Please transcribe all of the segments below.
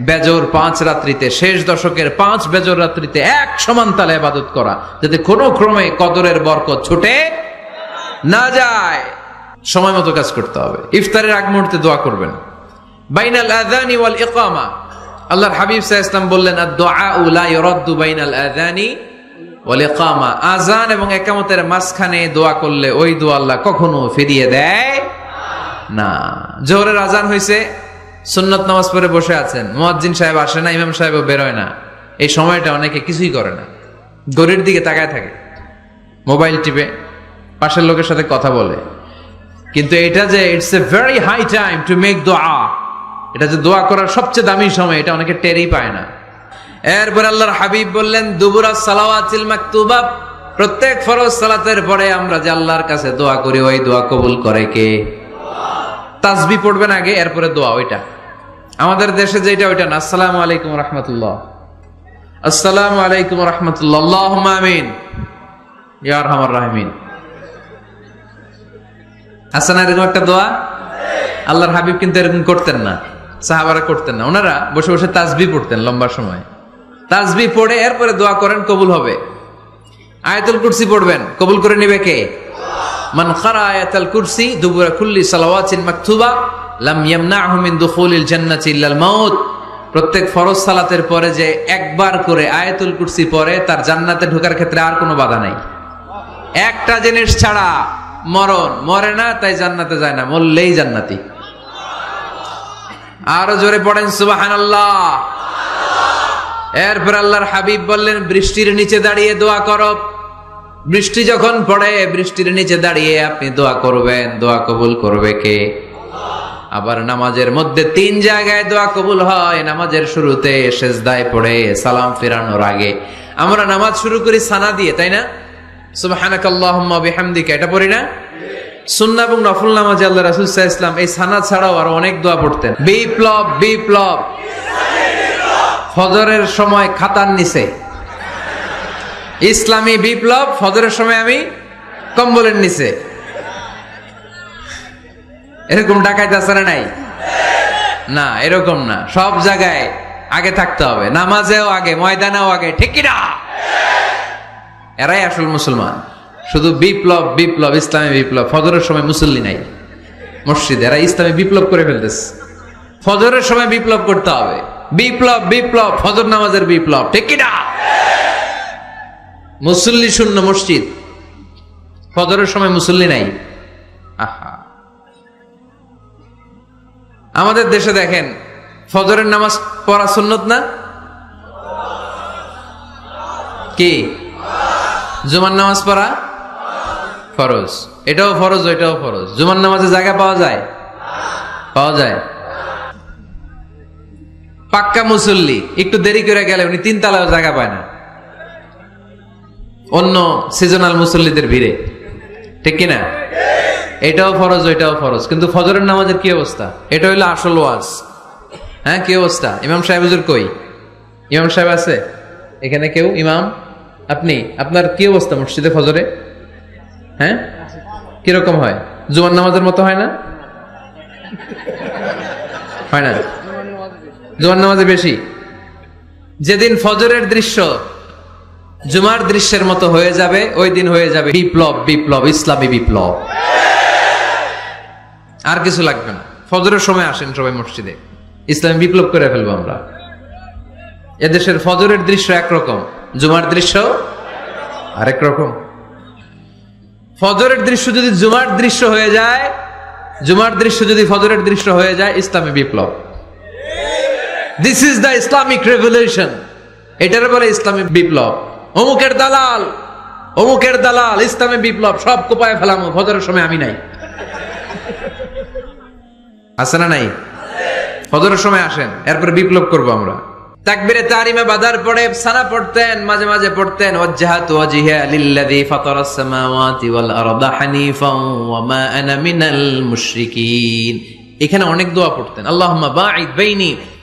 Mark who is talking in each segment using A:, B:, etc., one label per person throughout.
A: বেজর পাঁচ রাত্রিতে, শেষ দশকের পাঁচ বেজর রাত্রিতে এক সমান তালে আবাদত করা, যাতে কোনো ক্রমে কদরের বরকত ছুটে না যায়। সময় মতো কাজ করতে হবে। ইফতারের আগ মুহূর্তে দোয়া করবেন। বাইনাল আযানি ওয়াল ইকামা। আল্লাহর হাবিব আলাইহি ওয়াসাল্লাম বললেন বাইনাল আযানি ওয়াল ইকামা। আযান এবং একামতের মাঝখানে দোয়া করলে ওই দোয়া আল্লাহ কখনো ফিরিয়ে দেয় না। জোহরের আজান হয়েছে সুন্নত নামাজ পড়ে বসে আছেন। মুয়াজ্জিন সাহেব আসে না, ইমাম সাহেবও বেরোয় না। এই সময়টা অনেকে কিছুই করে না। গরির দিকে তাকায় থাকে। মোবাইল টিপে, পাশের লোকের সাথে কথা বলে। কিন্তু এটা যে it's a very high time to make দোয়া এটা যে দোয়া করার সবচেয়ে দামি সময়, এটা অনেকে টেরই পায় না। এরপর আল্লাহর হাবিব বললেন, দুবুরা সালাওয়াতিল মাকতুবা, প্রত্যেক ফরজ সালাতের পরে আমরা যে আল্লাহর কাছে দোয়া করি, ওই দোয়া কবুল করে কে? তাসবি পড়বেন আগে, এরপরে দোয়া, ওইটা। আমাদের দেশে যেটা ওইটা না। আসসালামু আলাইকুম রহমতুল্লাহ। আসসালামু আলাইকুম রহমতুল্লাহ। আমিন। ইয়ার হামার রাহমিন। হাসান এরকম একটা দোয়া? আল্লাহর হাবিব কিন্তু এরকম করতেন না। সাহাবারা করতেন না। ওনারা বসে বসে তাসবি পড়তেন লম্বা সময়। তাসবি পড়ে, এরপরে দোয়া করেন, কবুল হবে। আয়াতুল কুরসি পড়বেন। কবুল করে নেবে কে? মান খারা আয়াতুল কুরসি দুবুরা কুল্লি সালাওয়াতিন মাকতুবা, লাম ইয়ামনাহু মিন দুখুলিল জান্নাতি ইল্লাল প্রত্যেক ফরজ সালাতের পরে যে একবার করে আয়াতুল কুরসি পরে, তার জান্নাতে ঢোকার ক্ষেত্রে আর কোনো বাধা নাই। একটা জিনিস ছাড়া মরণ, মরে না, তাই জান্নাতে যায় না, মরলেই জান্নাতি। আরও জোরে পড়েন সুবাহান আল্লাহ এরপর আল্লাহর হাবিব বললেন, বৃষ্টির নিচে দাঁড়িয়ে দোয়া করো। বৃষ্টি যখন পড়ে বৃষ্টির নিচে দাঁড়িয়ে আপনি দোয়া করবেন। দোয়া কবুল করবে কে? আবার নামাজের মধ্যে তিন জায়গায় দোয়া কবুল হয়। নামাজের শুরুতে সেজদায় পড়ে সালাম ফেরানোর আগে। আমরা নামাজ শুরু করি সানা দিয়ে তাই না? সুবহানাক আল্লাহুম্মা বিহামদিকা এটা পড়ি না? সুন্নাহ এবং নফল নামাজে আল্লাহ রাসূল ইসলাম এই সানা ছাড়াও আরও অনেক দোয়া পড়তেন। বিপ্লব। বিপ্লব। ফজরের সময় খাতার নিচে। ইসলামী বিপ্লব ফজরের সময় আমি কম্বলের নিচে। এরকম ডাকাইতে আছে না নাই? না, এরকম না। সব জায়গায় আগে থাকতে হবে। নামাজেও আগে, ময়দানেও আগে। ঠিক না এরাই আসল মুসলমান। শুধু বিপ্লব বিপ্লব, ইসলামী বিপ্লব। ফজরের সময় মুসল্লি নাই। মসজিদ, এরা ইসলামী বিপ্লব করে ফেলতেছে। ফজরের সময় বিপ্লব করতে হবে। বিপ্লব বিপ্লব, ফজর নামাজের বিপ্লব। ঠিক না মুসল্লি শূন্য মসজিদ। ফজরের সময় মুসল্লি নাই। আহা। আমাদের দেশে দেখেন, ফজরের নামাজ পড়া সুন্নত না? কি? জুমার নামাজ পড়া ফরজ। এটাও ফরজ, ওইটাও ফরজ। জুমার নামাজে জায়গা পাওয়া যায়? পাওয়া যায়। পাক্কা মুসল্লি, একটু দেরি করে গেলে উনি তিন তালাও জায়গা পায় না। অন্য সিজনাল মুসল্লিদের ভিড়ে। ঠিক কিনা? এটাও ফরজ, ওইটাও ফরজ। কিন্তু ফজরের নামাজের কি অবস্থা? এটা হইল আসল ওয়াজ। হ্যাঁ কি অবস্থা? ইমাম সাহেব হুজুর কই? ইমাম সাহেব আছে? এখানে কেউ? ইমাম? আপনি? আপনার কি অবস্থা মসজিদে ফজরে? হ্যাঁ? কীরকম হয়? জুমার নামাজের মতো হয় না? হয় না? জুমার নামাজে বেশি? যেদিন ফজরের দৃশ্য জুমার দৃশ্যের মতো হয়ে যাবে, ওই দিন হয়ে যাবে বিপ্লব বিপ্লব, ইসলামী বিপ্লব। আর কিছু লাগবে না। ফজরের সময় আসেন সবাই মসজিদে। ইসলামী বিপ্লব করে ফেলব আমরা। এদেশের ফজরের দৃশ্য একরকম, জুমার দৃশ্য আরেক রকম। ফজরের দৃশ্য যদি জুমার দৃশ্য হয়ে যায়, জুমার দৃশ্য যদি ফজরের দৃশ্য হয়ে যায়, ইসলামী বিপ্লব। This is the Islamic revolution এটার বলে ইসলামী বিপ্লব। অমুকের দালাল অমুকের দালাল, ইসলামী বিপ্লব, সব কোপায় ফেলামো, ফজরের সময় আমি নাই। আছে না নাই? ফজরের সময় আসেন, এরপরে বিপ্লব করব আমরা। তাকবিরে তারিমে বাদার পড়ে, সানা পড়তেন, মাঝে মাঝে পড়তেন, ওয়াজ্জাহাত ওয়াজহিয়া লিল্লাযী ফাতারাস সামাওয়াতি ওয়াল আরদা হানিফাও ওয়া মা আনা মিনাল মুশরিকিন। এখানে অনেক দোয়া পড়তেন, আল্লাহুম্মা বাঈদ বাইনি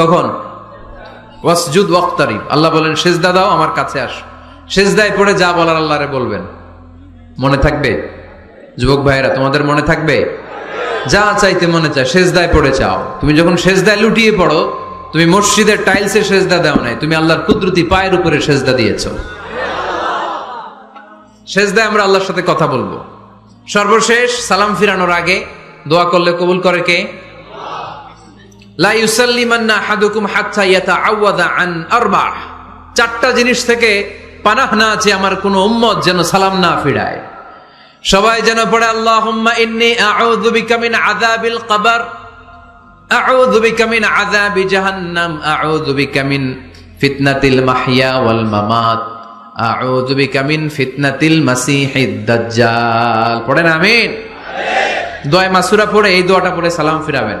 A: কখন? ওয়াসজুদ ওয়াক্তারিব। আল্লাহ বলেন, সেজদা দাও, আমার কাছে আস। সেজদায় পড়ে যা বলার আল্লাহরে বলবেন। মনে থাকবে? যুবক ভাইয়েরা, তোমাদের মনে থাকবে? যা চাইতে মনে চায়, সেজদায় পড়ে চাও তুমি যখন সেজদায় লুটিয়ে পড়ো, তুমি মসজিদের টাইলসে সেজদা দাও নাই, তুমি আল্লাহর কুদরতি পায়ের উপরে সেজদা দিয়েছ। সেজদায় আমরা আল্লাহর সাথে কথা বলব। সর্বশেষ সালাম ফিরানোর আগে দোয়া করলে কবুল করে কে? লা ইয়াতাআওয়াদা আন আরবাহ। চারটা জিনিস থেকে পানাহ না আছে আমার কোনো উম্মত যেন সালাম না ফিরায়। সবাই যেন পড়ে, আল্লাহুম্মা ইন্নী আউযু জাহান্নাম ফিতনাতিল ফিতনাতিল পড়েন, আমিন। দোয়া মাসুরা পড়ে, এই দোয়াটা পড়ে সালাম ফিরাবেন।